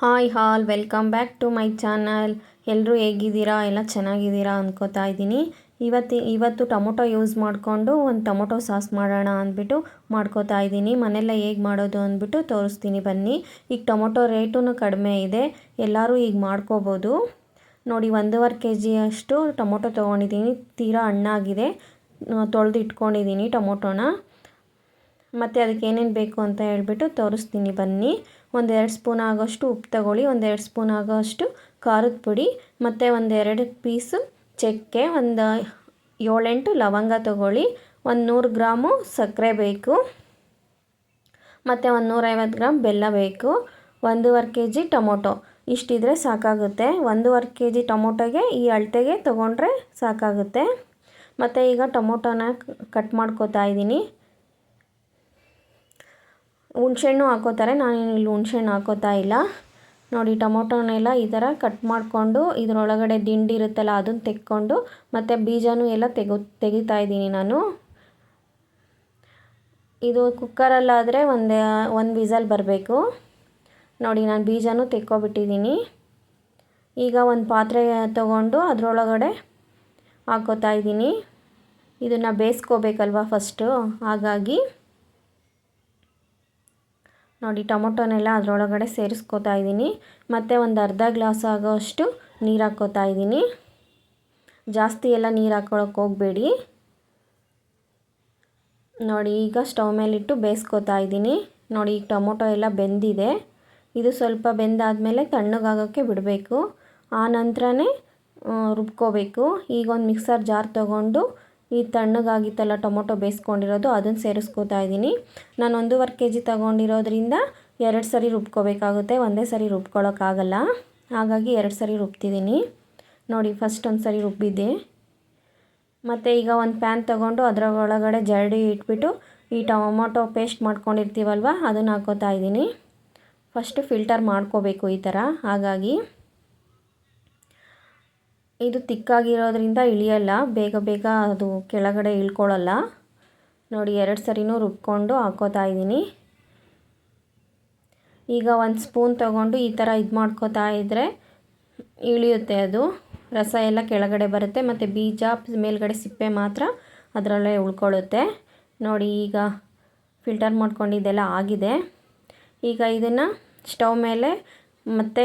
Hi all, welcome back to my channel. ಎಲ್ಲರೂ ಹೇಗಿದ್ದೀರಾ? ಎಲ್ಲ ಚೆನ್ನಾಗಿದ್ದೀರಾ ಅಂದ್ಕೋತಾ ಇದ್ದೀನಿ. ಇವತ್ತಿ, ಇವತ್ತು ಟೊಮೊಟೊ ಯೂಸ್ ಮಾಡಿಕೊಂಡು ಒಂದು ಟೊಮೊಟೊ ಸಾಸ್ ಮಾಡೋಣ ಅಂದ್ಬಿಟ್ಟು ಮಾಡ್ಕೋತಾ ಇದ್ದೀನಿ. ಮನೆಯಲ್ಲ ಹೇಗೆ ಮಾಡೋದು ಅಂದ್ಬಿಟ್ಟು ತೋರಿಸ್ತೀನಿ ಬನ್ನಿ. ಈಗ ಟೊಮೊಟೊ ರೇಟೂ ಕಡಿಮೆ ಇದೆ. ಎಲ್ಲರೂ ಈಗ ಮಾಡ್ಕೋಬೋದು. ನೋಡಿ, ಒಂದೂವರೆ ಕೆ ಜಿಯಷ್ಟು ಟೊಮೊಟೊ ತೊಗೊಂಡಿದ್ದೀನಿ. ತೀರಾ ಹಣ್ಣಾಗಿದೆ. ತೊಳೆದು ಇಟ್ಕೊಂಡಿದ್ದೀನಿ ಟೊಮೊಟೊನ. ಮತ್ತು ಅದಕ್ಕೆ ಏನೇನು ಬೇಕು ಅಂತ ಹೇಳ್ಬಿಟ್ಟು ತೋರಿಸ್ತೀನಿ ಬನ್ನಿ. ಒಂದೆರಡು ಸ್ಪೂನ್ ಆಗೋಷ್ಟು ಉಪ್ಪು ತಗೊಳ್ಳಿ, ಒಂದೆರಡು ಸ್ಪೂನ್ ಆಗೋಷ್ಟು ಖಾರದ ಪುಡಿ, ಮತ್ತು ಒಂದೆರಡು ಪೀಸು ಚಕ್ಕೆ, ಒಂದು ಏಳೆಂಟು ಲವಂಗ ತಗೊಳ್ಳಿ, ಒಂದು ನೂರು ಗ್ರಾಮು ಸಕ್ಕರೆ ಬೇಕು, ಮತ್ತು ಒಂದು ನೂರೈವತ್ತು ಗ್ರಾಮ್ ಬೆಲ್ಲ ಬೇಕು, ಒಂದೂವರೆ ಕೆ ಜಿ ಟೊಮೊಟೊ. ಇಷ್ಟಿದ್ರೆ ಸಾಕಾಗುತ್ತೆ. ಒಂದೂವರೆ ಕೆ ಜಿ ಟೊಮೊಟೊಗೆ ಈ ಅಳತೆಗೆ ತೊಗೊಂಡ್ರೆ ಸಾಕಾಗುತ್ತೆ. ಮತ್ತು ಈಗ ಟೊಮೊಟೊನ ಕಟ್ ಮಾಡ್ಕೋತಾ ಇದ್ದೀನಿ. ಹುಣ್ಸೆಹಣ್ಣು ಹಾಕೋತಾರೆ. ನಾನು ಇಲ್ಲಿ ಹುಣ್ಸೆಹಣ್ಣು ಹಾಕೋತಾ ಇಲ್ಲ. ನೋಡಿ ಟೊಮೊಟೊನೆಲ್ಲ ಈ ಥರ ಕಟ್ ಮಾಡಿಕೊಂಡು ಇದರೊಳಗಡೆ ದಿಂಡಿ ಇರುತ್ತಲ್ಲ, ಅದನ್ನು ತೆಕ್ಕೊಂಡು ಮತ್ತು ಬೀಜನೂ ಎಲ್ಲ ತೆಗು, ತೆಗಿತಾ ಇದ್ದೀನಿ ನಾನು. ಇದು ಕುಕ್ಕರಲ್ಲಾದರೆ ಒಂದು ಒಂದು ವಿಸಲ್ ಬರಬೇಕು. ನೋಡಿ, ನಾನು ಬೀಜನೂ ತೆಕ್ಕೊಬಿಟ್ಟಿದ್ದೀನಿ. ಈಗ ಒಂದು ಪಾತ್ರೆ ತಗೊಂಡು ಅದರೊಳಗಡೆ ಹಾಕೋತಾ ಇದ್ದೀನಿ. ಇದನ್ನು ಬೇಯಿಸ್ಕೋಬೇಕಲ್ವ ಫಸ್ಟು? ಹಾಗಾಗಿ ನೋಡಿ, ಟೊಮೊಟೊನೆಲ್ಲ ಅದರೊಳಗಡೆ ಸೇರಿಸ್ಕೋತಾ ಇದ್ದೀನಿ. ಮತ್ತು ಒಂದು ಅರ್ಧ ಗ್ಲಾಸ್ ಆಗೋಷ್ಟು ನೀರು ಹಾಕೋತಾ ಇದ್ದೀನಿ. ಜಾಸ್ತಿ ಎಲ್ಲ ನೀರು ಹಾಕ್ಕೊಳಕ್ಕೆ ಹೋಗಬೇಡಿ. ನೋಡಿ, ಈಗ ಸ್ಟವ್ ಮೇಲಿಟ್ಟು ಬೇಯಿಸ್ಕೋತಾ ಇದ್ದೀನಿ. ನೋಡಿ, ಈಗ ಟೊಮೊಟೊ ಎಲ್ಲ ಬೆಂದಿದೆ. ಇದು ಸ್ವಲ್ಪ ಬೆಂದಾದಮೇಲೆ ತಣ್ಣಗಾಗೋಕ್ಕೆ ಬಿಡಬೇಕು. ಆ ನಂತರನೇ ರುಬ್ಕೋಬೇಕು. ಈಗ ಒಂದು ಮಿಕ್ಸರ್ ಜಾರ್ ತೊಗೊಂಡು ಈ ತಣ್ಣಗಾಗಿತ್ತಲ್ಲ ಟೊಮೊಟೊ ಬೇಯಿಸ್ಕೊಂಡಿರೋದು, ಅದನ್ನು ಸೇರಿಸ್ಕೋತಾ ಇದ್ದೀನಿ. ನಾನು ಒಂದೂವರೆ ಕೆ ಜಿ ತಗೊಂಡಿರೋದ್ರಿಂದ ಎರಡು ಸರಿ ರುಬ್ಕೋಬೇಕಾಗುತ್ತೆ, ಒಂದೇ ಸರಿ ರುಬ್ಕೊಳ್ಳೋಕ್ಕಾಗಲ್ಲ ಹಾಗಾಗಿ ಎರಡು ಸರಿ ರುಬ್ತಿದ್ದೀನಿ. ನೋಡಿ ಫಸ್ಟ್ ಒಂದು ಸರಿ ರುಬ್ಬಿದ್ದೆ. ಮತ್ತು ಈಗ ಒಂದು ಪ್ಯಾನ್ ತೊಗೊಂಡು ಅದರ ಒಳಗಡೆ ಜರಡಿ ಇಟ್ಬಿಟ್ಟು ಈ ಟೊಮೊಟೊ ಪೇಸ್ಟ್ ಮಾಡ್ಕೊಂಡಿರ್ತೀವಲ್ವ, ಅದನ್ನು ಹಾಕೋತಾ ಇದ್ದೀನಿ. ಫಸ್ಟು ಫಿಲ್ಟರ್ ಮಾಡ್ಕೋಬೇಕು ಈ ಥರ ಹಾಗಾಗಿ. ಇದು ತಿಕ್ಕಾಗಿರೋದ್ರಿಂದ ಇಳಿಯಲ್ಲ, ಬೇಗ ಬೇಗ ಅದು ಕೆಳಗಡೆ ಇಳ್ಕೊಳ್ಳಲ್ಲ. ನೋಡಿ, ಎರಡು ಸರಿನೂ ರುಬ್ಕೊಂಡು ಹಾಕೋತಾ ಇದ್ದೀನಿ. ಈಗ ಒಂದು ಸ್ಪೂನ್ ತಗೊಂಡು ಈ ಥರ ಇದು ಮಾಡ್ಕೋತಾ ಇದ್ದರೆ ಇಳಿಯುತ್ತೆ ಅದು. ರಸ ಎಲ್ಲ ಕೆಳಗಡೆ ಬರುತ್ತೆ, ಮತ್ತು ಬೀಜ ಮೇಲ್ಗಡೆ ಸಿಪ್ಪೆ ಮಾತ್ರ ಅದರಲ್ಲೇ ಉಳ್ಕೊಳ್ಳುತ್ತೆ. ನೋಡಿ, ಈಗ ಫಿಲ್ಟರ್ ಮಾಡ್ಕೊಂಡಿದ್ದೆಲ್ಲ ಆಗಿದೆ. ಈಗ ಇದನ್ನು ಸ್ಟವ್ ಮೇಲೆ ಮತ್ತೆ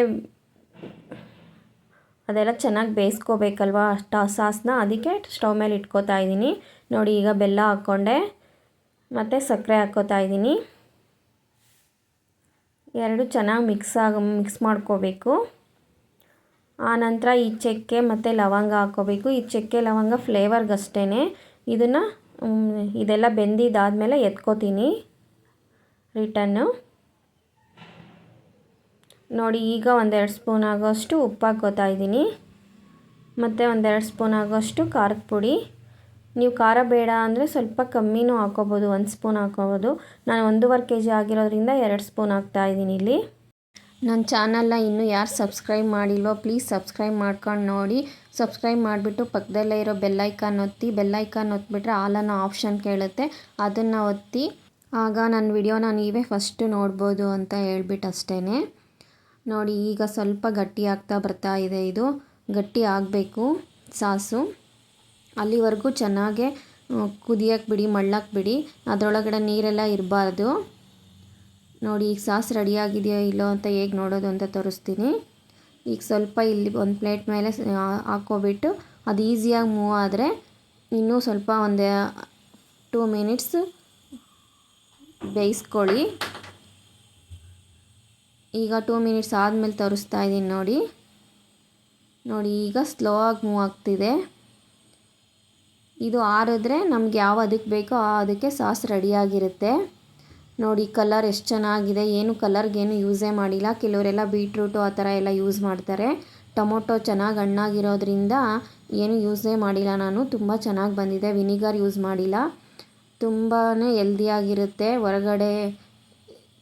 ಅದೆಲ್ಲ ಚೆನ್ನಾಗಿ ಬೇಯಿಸ್ಕೋಬೇಕಲ್ವ? ಅಷ್ಟ ಸಾಸನ್ನ ಅದಕ್ಕೆ ಸ್ಟವ್ ಮೇಲೆ ಇಟ್ಕೋತಾ ಇದ್ದೀನಿ. ನೋಡಿ, ಈಗ ಬೆಲ್ಲ ಹಾಕ್ಕೊಂಡೆ. ಮತ್ತು ಸಕ್ಕರೆ ಹಾಕ್ಕೋತಾ ಇದ್ದೀನಿ. ಎರಡು ಚೆನ್ನಾಗಿ ಮಿಕ್ಸ್ ಆಗ, ಮಿಕ್ಸ್ ಮಾಡ್ಕೋಬೇಕು. ಆನಂತರ ಈ ಚಕ್ಕೆ ಮತ್ತು ಲವಂಗ ಹಾಕ್ಕೋಬೇಕು. ಈ ಚಕ್ಕೆ, ಲವಂಗ ಫ್ಲೇವರ್ಗಷ್ಟೇ ಇದನ್ನು ಇದೆಲ್ಲ ಬೆಂದಿದ್ದಾದಮೇಲೆ ಎತ್ಕೋತೀನಿ. ರಿಟನ್ನು. ನೋಡಿ, ಈಗ ಒಂದೆರಡು ಸ್ಪೂನ್ ಆಗೋಷ್ಟು ಉಪ್ಪು ಹಾಕ್ಕೋತಾ ಇದ್ದೀನಿ. ಮತ್ತು ಒಂದೆರಡು ಸ್ಪೂನ್ ಆಗೋಷ್ಟು ಖಾರದ ಪುಡಿ. ನೀವು ಖಾರ ಬೇಡ ಅಂದರೆ ಸ್ವಲ್ಪ ಕಮ್ಮಿನೂ ಹಾಕೋಬೋದು, ಒಂದು ಸ್ಪೂನ್ ಹಾಕೋಬೋದು. ನಾನು ಒಂದೂವರೆ ಕೆ ಜಿ ಆಗಿರೋದ್ರಿಂದ ಎರಡು ಸ್ಪೂನ್ ಹಾಕ್ತಾ ಇದ್ದೀನಿ ಇಲ್ಲಿ. ನನ್ನ ಚಾನಲ್ನ ಇನ್ನೂ ಯಾರು ಸಬ್ಸ್ಕ್ರೈಬ್ ಮಾಡಿಲ್ವೋ, ಪ್ಲೀಸ್ ಸಬ್ಸ್ಕ್ರೈಬ್ ಮಾಡ್ಕೊಂಡು ನೋಡಿ. ಸಬ್ಸ್ಕ್ರೈಬ್ ಮಾಡಿಬಿಟ್ಟು ಪಕ್ಕದಲ್ಲೇ ಇರೋ ಬೆಲ್ಲೈಕಾನ್ ಒತ್ತಿ ಬೆಲ್ಲೈಕಾನ್ ಒತ್ತಿಬಿಟ್ರೆ ಹಾಲನ್ನು ಆಪ್ಷನ್ ಕೇಳುತ್ತೆ. ಅದನ್ನು ಒತ್ತಿ, ಆಗ ನನ್ನ ವಿಡಿಯೋನ ನೀವೇ ಫಸ್ಟು ನೋಡ್ಬೋದು ಅಂತ ಹೇಳ್ಬಿಟ್ಟು ಅಷ್ಟೇ ನೋಡಿ, ಈಗ ಸ್ವಲ್ಪ ಗಟ್ಟಿ ಆಗ್ತಾ ಬರ್ತಾ ಇದೆ ಇದು. ಗಟ್ಟಿ ಆಗಬೇಕು, ಸಾಸು. ಅಲ್ಲಿವರೆಗೂ ಚೆನ್ನಾಗೆ ಕುದಿಯಕ್ಕೆ ಬಿಡಿ ಮಳ್ಳಕ್ಕೆ ಬಿಡಿ. ಅದರೊಳಗಡೆ ನೀರೆಲ್ಲ ಇರಬಾರ್ದು. ನೋಡಿ, ಈಗ ಸಾಸ್ ರೆಡಿಯಾಗಿದೆಯೋ ಇಲ್ಲೋ ಅಂತ ಹೇಗೆ ನೋಡೋದು ಅಂತ ತೋರಿಸ್ತೀನಿ. ಈಗ ಸ್ವಲ್ಪ ಇಲ್ಲಿ ಒಂದು ಪ್ಲೇಟ್ ಮೇಲೆ ಹಾಕ್ಕೊಬಿಟ್ಟು ಅದು ಈಸಿಯಾಗಿ ಮೂವ್ ಆದರೆ ಇನ್ನೂ ಸ್ವಲ್ಪ ಒಂದು ಟೂ ಮಿನಿಟ್ಸ್ ಬೇಯಿಸ್ಕೊಳ್ಳಿ. ಈಗ ಟೂ ಮಿನಿಟ್ಸ್ ಆದಮೇಲೆ ತೋರಿಸ್ತಾ ಇದ್ದೀನಿ ನೋಡಿ. ನೋಡಿ, ಈಗ ಸ್ಲೋ ಆಗಿ ಮೂವ್ ಆಗ್ತಿದೆ. ಇದು ಆರಿದ್ರೆ ನಮ್ಗೆ ಯಾವ ಅದಕ್ಕೆ ಬೇಕೋ ಆ ಅದಕ್ಕೆ ಸಾಸ್ ರೆಡಿಯಾಗಿರುತ್ತೆ ನೋಡಿ ಕಲರ್ ಎಷ್ಟು ಚೆನ್ನಾಗಿದೆ, ಏನು ಕಲರ್ಗೇನು ಯೂಸೇ ಮಾಡಿಲ್ಲ. ಕೆಲವರೆಲ್ಲ ಬೀಟ್ರೂಟು ಆ ಥರ ಎಲ್ಲ ಯೂಸ್ ಮಾಡ್ತಾರೆ. ಟೊಮೊಟೊ ಚೆನ್ನಾಗಿ ಹಣ್ಣಾಗಿರೋದ್ರಿಂದ ಏನು ಯೂಸೇ ಮಾಡಿಲ್ಲ ನಾನು. ತುಂಬ ಚೆನ್ನಾಗಿ ಬಂದಿದೆ. ವಿನಿಗರ್ ಯೂಸ್ ಮಾಡಿಲ್ಲ. ತುಂಬಾ ಹೆಲ್ದಿಯಾಗಿರುತ್ತೆ ಹೊರಗಡೆ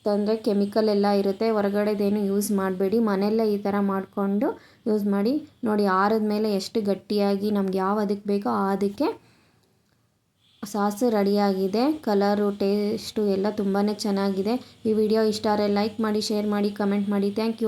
ತಂದರೆ ಕೆಮಿಕಲ್ ಎಲ್ಲ ಇರುತ್ತೆ, ಹೊರಗಡೆದೇನು ಯೂಸ್ ಮಾಡಬೇಡಿ. ಮನೆಯಲ್ಲೇ ಈ ಥರ ಮಾಡಿಕೊಂಡು ಯೂಸ್ ಮಾಡಿ. ನೋಡಿ, ಆರದ ಮೇಲೆ ಎಷ್ಟು ಗಟ್ಟಿಯಾಗಿ ನಮ್ಗೆ ಯಾವ ಅದಕ್ಕೆ ಬೇಕೋ ಆ ಅದಕ್ಕೆ ಸಾಸು ರೆಡಿಯಾಗಿದೆ. ಕಲರು ಟೇಸ್ಟು ಎಲ್ಲ ತುಂಬಾ ಚೆನ್ನಾಗಿದೆ. ಈ ವಿಡಿಯೋ ಇಷ್ಟ ಆದರೆ ಲೈಕ್ ಮಾಡಿ ಶೇರ್ ಮಾಡಿ ಕಮೆಂಟ್ ಮಾಡಿ. Thank you